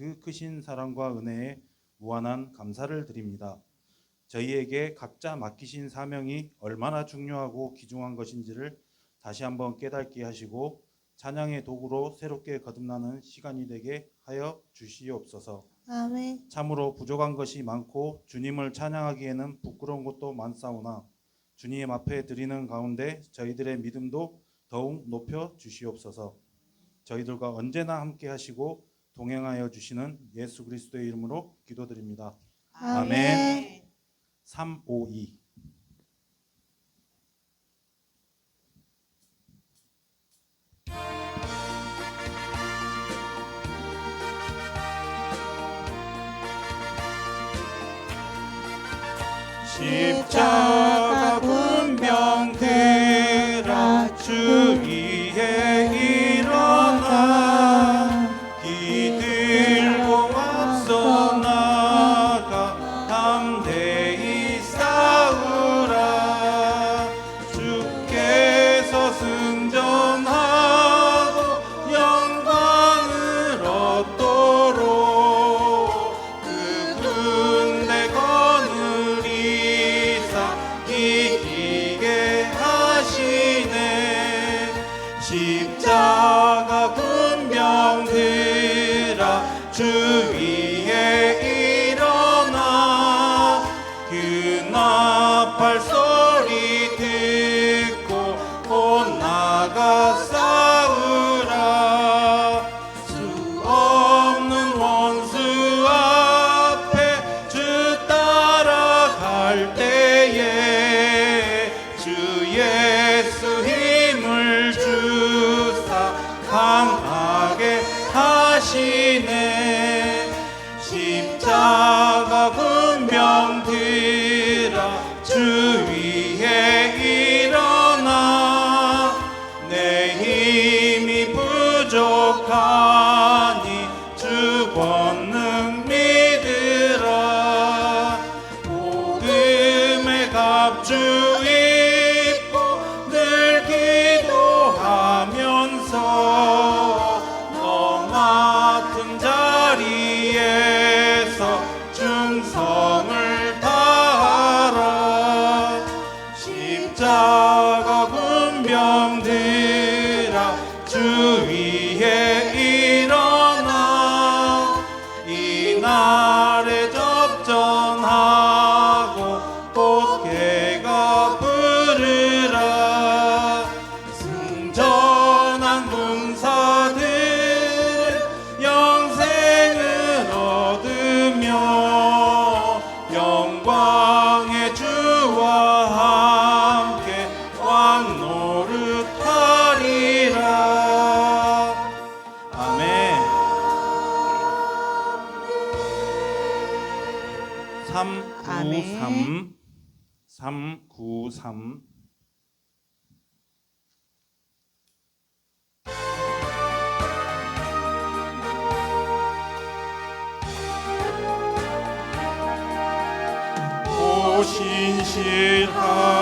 그 크신 사랑과 은혜에 무한한 감사를 드립니다. 저희에게 각자 맡기신 사명이 얼마나 중요하고 귀중한 것인지를 다시 한번 깨닫게 하시고 찬양의 도구로 새롭게 거듭나는 시간이 되게 하여 주시옵소서. 아멘. 참으로 부족한 것이 많고 주님을 찬양하기에는 부끄러운 것도 많사오나 주님 앞에 드리는 가운데 저희들의 믿음도 더욱 높여 주시옵소서. 저희들과 언제나 함께 하시고 동행하여 주시는 예수 그리스도의 이름으로 기도드립니다. 아멘. 352 십자 거 393 393 오신실하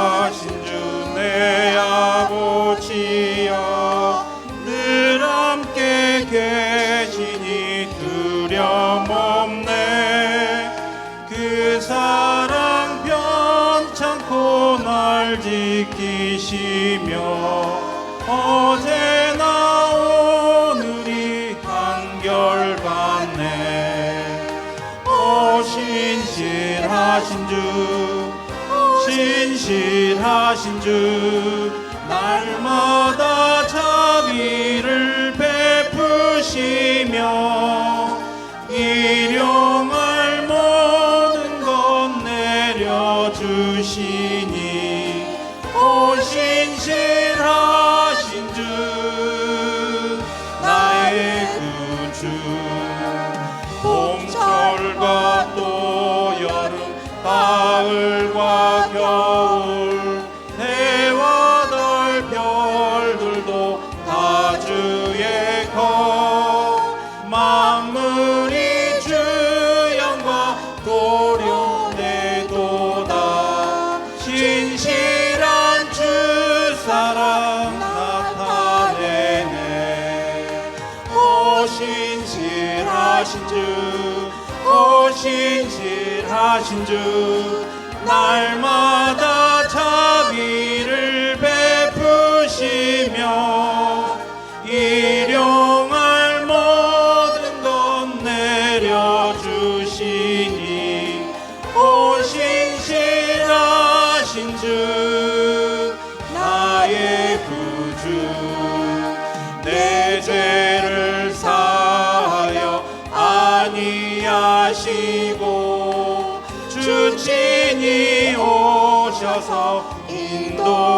신실하신 주 날마다 자비를 베푸시며 일용할 모든 것 내려주시니 오 신실하신 주 나의 구주. 봄철과 또 여름 가을과 오 신실하신 주 날마다 자비를 베푸시며 아니하시고 주친이 오셔서 인도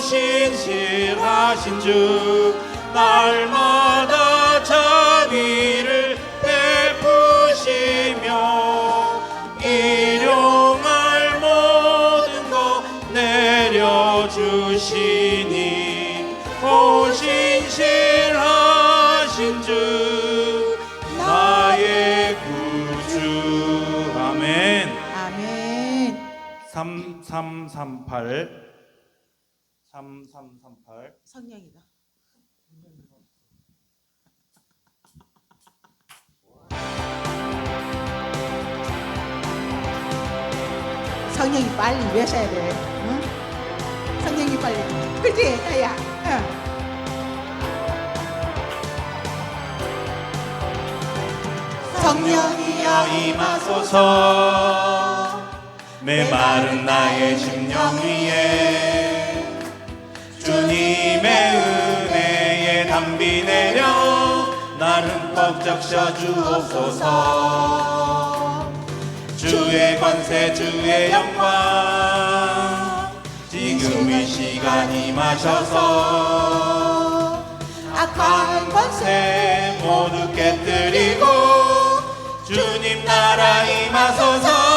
신실하신 주, 날마다 자비를 베푸시며 일용할 모든 것 내려주시니 오 신실하신 주, 나의 구주. 아멘. 아멘. 3338 3338 성령이다. 성령이 빨리 외셔야 돼. 응? 성령이 빨리. 그지, 나야. 응. 성령이여 임하소서 메마른 나의 심령 위에 적셔 주옵소서. 주의 권세 주의 영광 지금 이 시간 임하셔서 악한 권세 모두 깨뜨리고 주님 나라 임하소서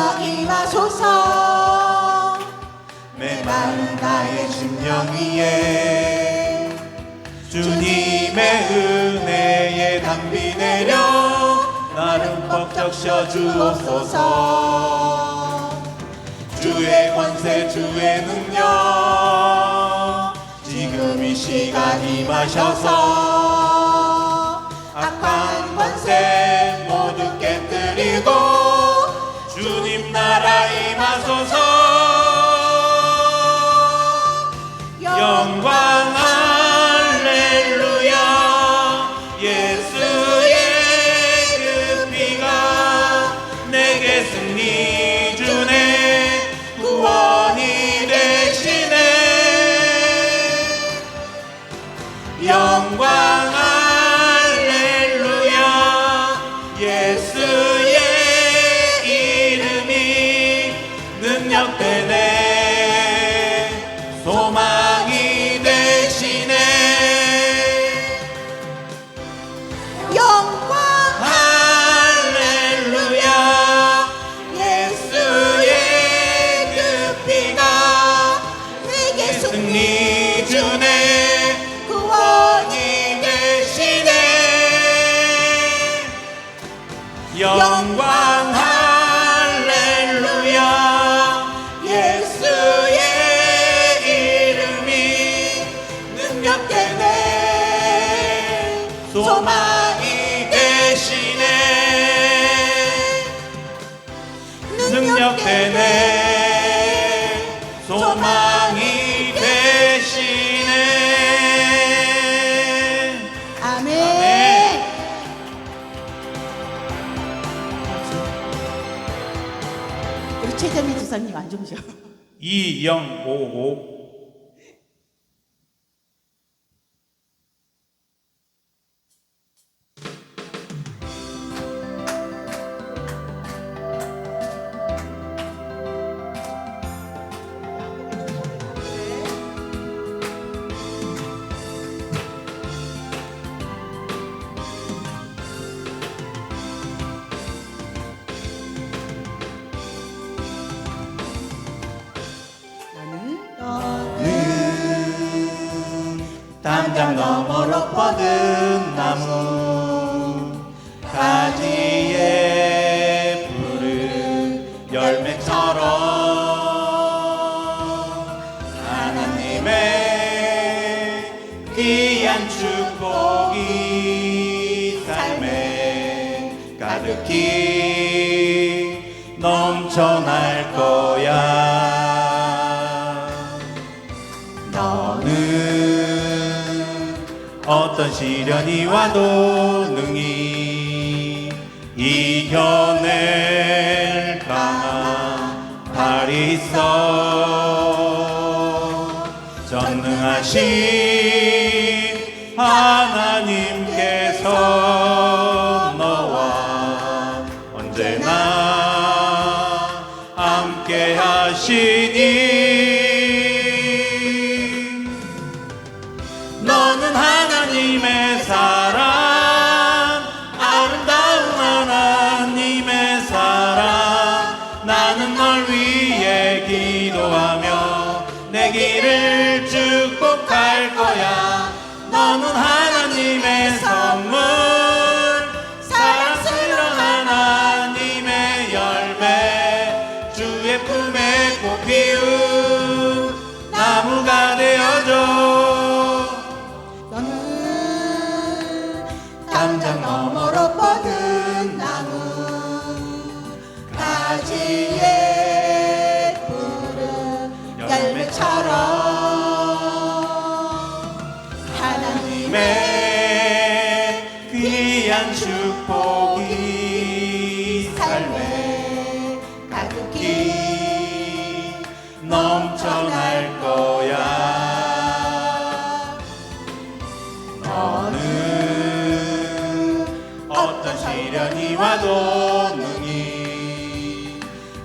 성령이여 임하소서 메마른 나의 심령 위에 주님의 은혜에 담비 내려 나를 벅 적셔 주옵소서. 주의 권세 주의 능력 지금 이 시간 임하셔서 악한 권세 모두 깨뜨리고 나라 임하소서. 영광 소망이 되시네. 능력 되네 소망이 되시네. 아멘. 우리 최재민 주사님 안 좋으셔? 2555 담장 너머로 뻗은 나무 가지에 푸른 열매처럼 하나님의 귀한 축복이 삶에 가득히 넘쳐날 거야 어떤 시련이 와도 능히 이겨낼 강한 발이 있어. 전능하신 하나님께서 너와 언제나 함께 하시니 귀한 축복이 삶에 가득히 기 넘쳐날 거야. 너는 어떤 시련이 와도 능히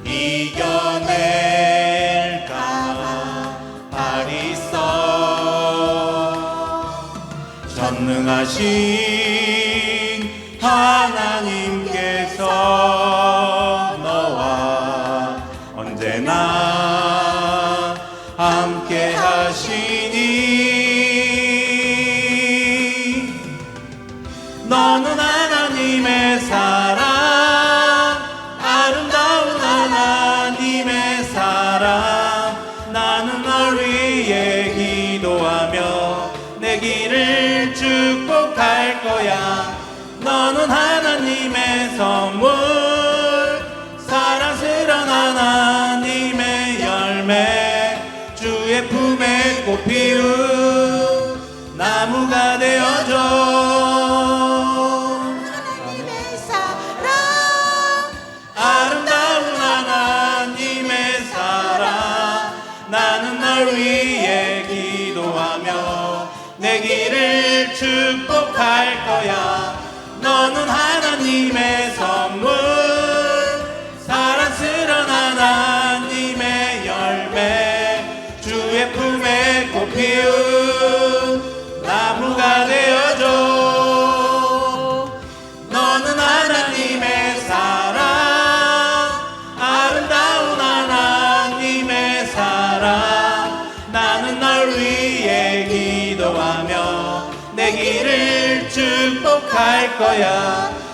이겨낼 강한 발이 있어 전능하신 하나님께서 너와 언제나 함께 하시니. 너는 하나님의 사랑 아름다운 하나님의 사랑. 나는 널 위해 기도하며 내 길을 축복할 거야 너는 하나님의 선물 사랑스런 하나님의 열매 주의 품에 꽃 피운 나무가 되어줘. 하나님의 사랑. 아름다운 하나님의 사랑 나는 널 위해 기도하며 내 길을 축복할 거야 하나님의 선물 축복할 거야